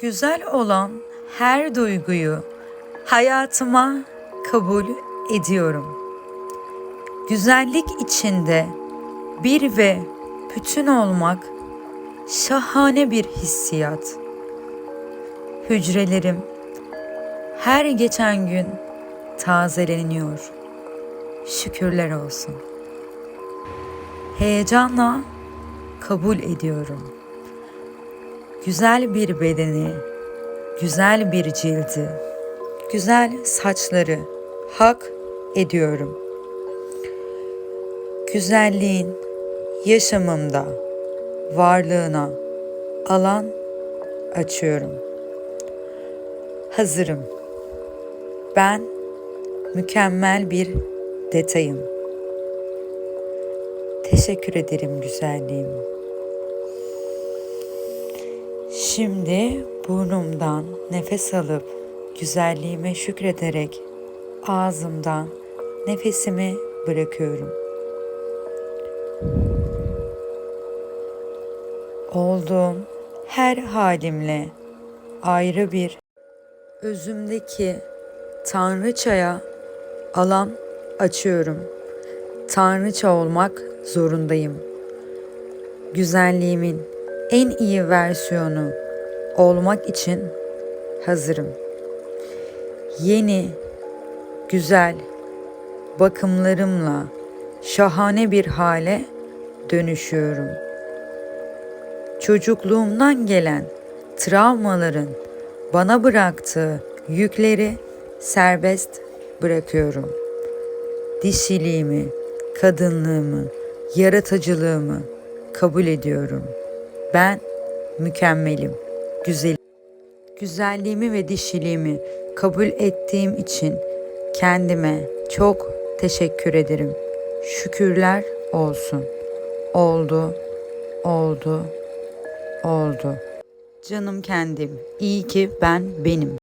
Güzel olan her duyguyu hayatıma kabul ediyorum. Güzellik içinde bir ve bütün olmak şahane bir hissiyat. Hücrelerim her geçen gün tazeleniyor. Şükürler olsun. Heyecanla kabul ediyorum. Güzel bir bedeni, güzel bir cildi, güzel saçları hak ediyorum. Güzelliğin yaşamımda varlığına alan açıyorum. Hazırım. Ben mükemmel bir detayım. Teşekkür ederim güzelliğim. Şimdi burnumdan nefes alıp güzelliğime şükrederek ağzımdan nefesimi bırakıyorum. Olduğum her halimle ayrı bir özümdeki tanrıçaya alan açıyorum. Tanrıça olmak zorundayım. Güzelliğimin en iyi versiyonu olmak için hazırım. Yeni, güzel bakımlarımla şahane bir hale dönüşüyorum. Çocukluğumdan gelen travmaların bana bıraktığı yükleri serbest bırakıyorum. Dişiliğimi, kadınlığımı, yaratıcılığımı kabul ediyorum. Ben mükemmelim, güzelim. Güzelliğimi ve dişiliğimi kabul ettiğim için kendime çok teşekkür ederim. Şükürler olsun. Oldu, oldu, oldu. Canım kendim, iyi ki ben benim.